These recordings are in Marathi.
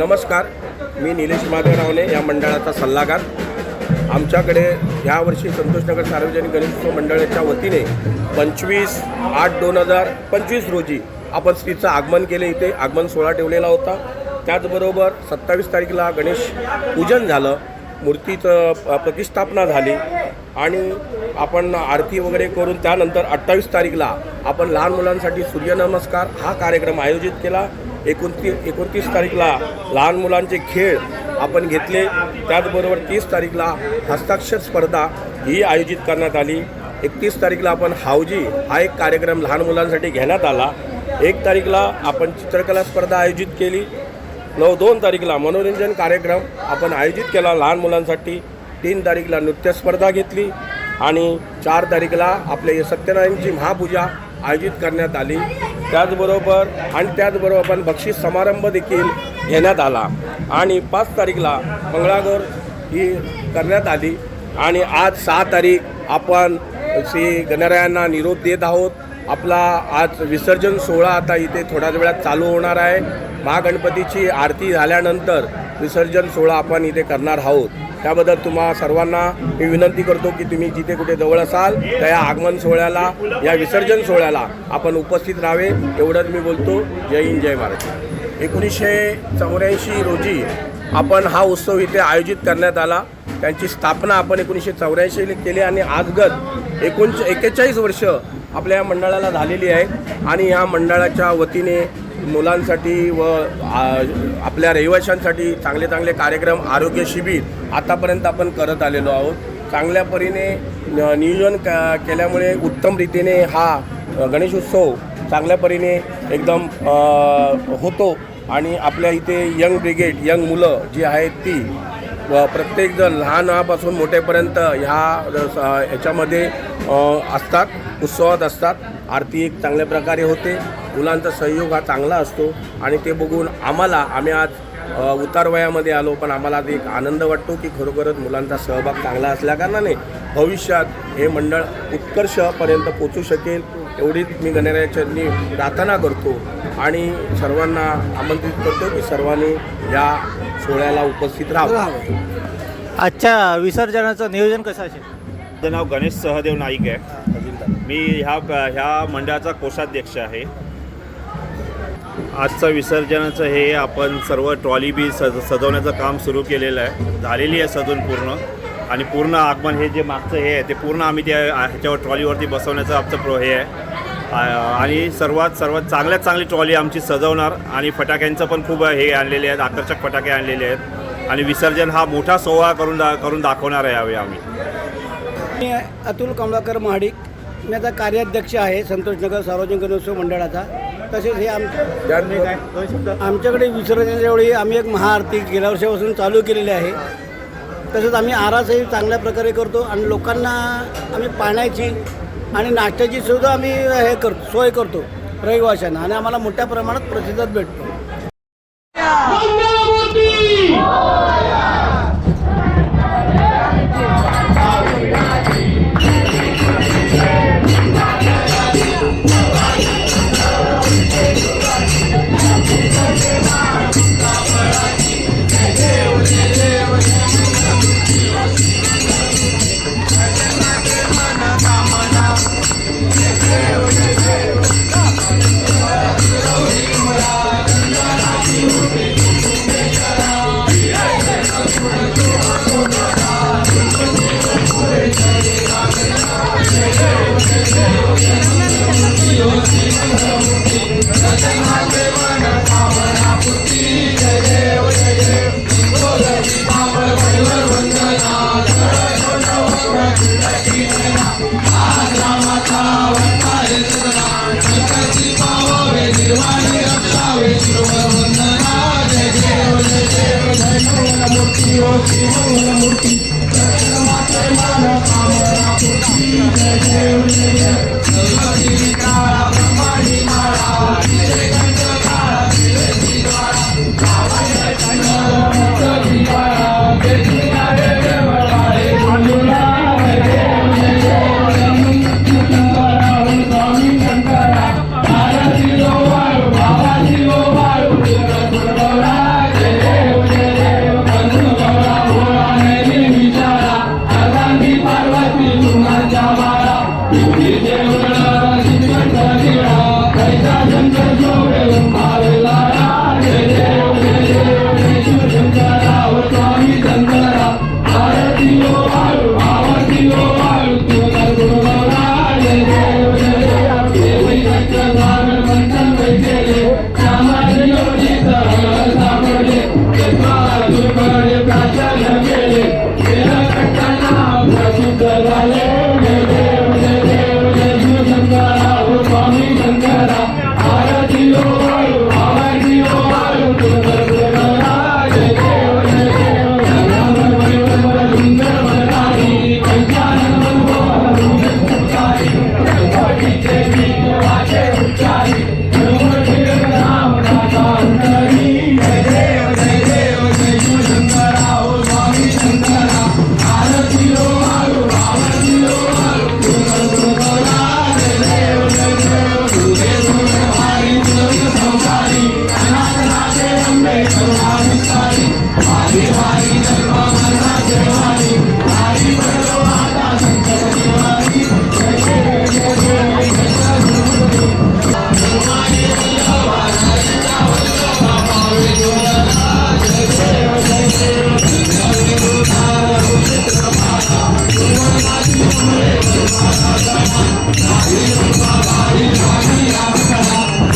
नमस्कार मी निलेश माधवरावने या मंडळाचा सल्लागार. आमच्याकडे यावर्षी संतोषनगर सार्वजनिक गणेशोत्सव मंडळाच्या वतीने पंचवीस आठ दोन हजार पंचवीस रोजी आपण स्त्रीचं आगमन केले. इथे आगमन सोहळा ठेवलेला होता. त्याचबरोबर सत्तावीस तारीखला गणेश पूजन झालं. मूर्तीचं प- प्रतिष्ठापना झाली. आणि आपण आरती वगैरे करून त्यानंतर अठ्ठावीस तारीखला आपण लहान मुलांसाठी सूर्यनमस्कार हा कार्यक्रम आयोजित केला. एकोणतीस एकोणतीस तारीखला लहान मुलांचे खेळ आपण घेतले. त्याचबरोबर तीस तारीखला हस्ताक्षर स्पर्धा ही आयोजित करण्यात आली. एकतीस तारीखला आपण हावजी हा एक कार्यक्रम लहान मुलांसाठी घेण्यात आला. एक तारीखला आपण चित्रकला स्पर्धा आयोजित केली. नऊ दोन तारीखला मनोरंजन कार्यक्रम आपण आयोजित केला लहान मुलांसाठी. तीन तारीखला नृत्य स्पर्धा घेतली आणि चार तारीखला आपले सत्यनारायणची महापूजा आयोजित करण्यात आली. त्याचबरोबर आणि त्याचबरोबर आपण बक्षीस समारंभ देखील घेण्यात आला. आणि पाच तारीखला मंगळागौर ही करण्यात आली. आणि आज सहा तारीख आपण श्री गणरायांना निरोप देत आहोत. आपला आज विसर्जन सोहळा आता इथे थोड्याच वेळात चालू होणार आहे. महागणपतीची आरती झाल्यानंतर विसर्जन सोहळा आपण इथे करणार आहोत. त्याबद्दल तुम्हा सर्वांना मी विनंती करतो की तुम्ही जिथे कुठे जवळ असाल त्या या आगमन सोहळ्याला या विसर्जन सोहळ्याला आपण उपस्थित राहावे एवढंच मी बोलतो. जय हिंद जय महाराज एकोणीसशे चौऱ्याऐंशी रोजी आपण हा उत्सव इथे आयोजित करण्यात आला. त्यांची स्थापना आपण एकोणीसशे चौऱ्याऐंशी केली आणि आजगत एकोणशे एक्केचाळीस वर्ष आपल्या या मंडळाला झालेली आहे. आणि या मंडळाच्या वतीने मुलांसाठी व आपल्या रहिवाशांसाठी चांगले चांगले कार्यक्रम आरोग्य शिबिर आतापर्यंत आपण करत आलेलो आहोत. चांगल्या परीने नियोजन क केल्यामुळे उत्तम रीतीने हा गणेशोत्सव चांगल्या परीने एकदम होतो. आणि आपल्या इथे यंग ब्रिगेड यंग मुलं जी आहेत ती व प्रत्येकजण लहानापासून मोठेपर्यंत ह्या स- ह्याच्यामध्ये असतात उत्सवात असतात. आरती एक चांगल्या प्रकारे होते. मुलांचा सहयोग हा चांगला असतो. आणि ते बघून आम्हाला आम्ही आज उतार वयामध्ये आलो पण आम्हाला एक आनंद वाटतो की खरोखरच मुलांचा सहभाग चांगला असल्याकारणाने भविष्यात हे मंडळ उत्कर्षपर्यंत पोचू शकेल एवढीच मी गणरायाच्यांनी प्रार्थना करतो. आणि सर्वांना आमंत्रित करतो की सर्वांनी या सोहळ्याला उपस्थित राहावं. आजच्या विसर्जनाचं नियोजन कसं असेल? माझं नाव गणेश सहदेव नाईक आहे. मी ह्या ह्या मंडळाचा कोषाध्यक्ष आहे. आजचं विसर्जनाचं हे आपण सर्व ट्रॉली बी सज सजवण्याचं काम सुरू केलेलं आहे. झालेली आहे सजून पूर्ण. आणि पूर्ण आगमन हे जे मागचं हे आहे ते पूर्ण आम्ही त्या ह्याच्यावर ट्रॉलीवरती बसवण्याचं आमचं प्रो हे आहे. आणि सर्वात सर्वात चांगल्यात चांगली ट्रॉली आमची सजवणार आणि फटाक्यांचं पण खूप हे आणलेले आहेत आकर्षक फटाके आणलेले आहेत. आणि विसर्जन हा मोठा सोहळा करून दा करून दाखवणार आहे यावेळी आम्ही. मी अतुल कमलाकर महाडिक मी आता कार्याध्यक्ष आहे संतोषनगर सार्वजनिक गणेशोत्सव मंडळाचा. तसेच हे आम आमच्याकडे विसर्जनाच्या वेळी आम्ही एक महाआरती गेल्या वर्षापासून चालू केलेली आहे. तसंच आम्ही आरासही चांगल्या प्रकारे करतो आणि लोकांना आम्ही पाण्याची आणि नाश्त्याची सुद्धा आम्ही हे करतो सोय करतो रहिवाशांना आणि आम्हाला मोठ्या प्रमाणात प्रतिसाद भेटतो. Deus. Thank you.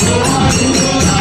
शोभा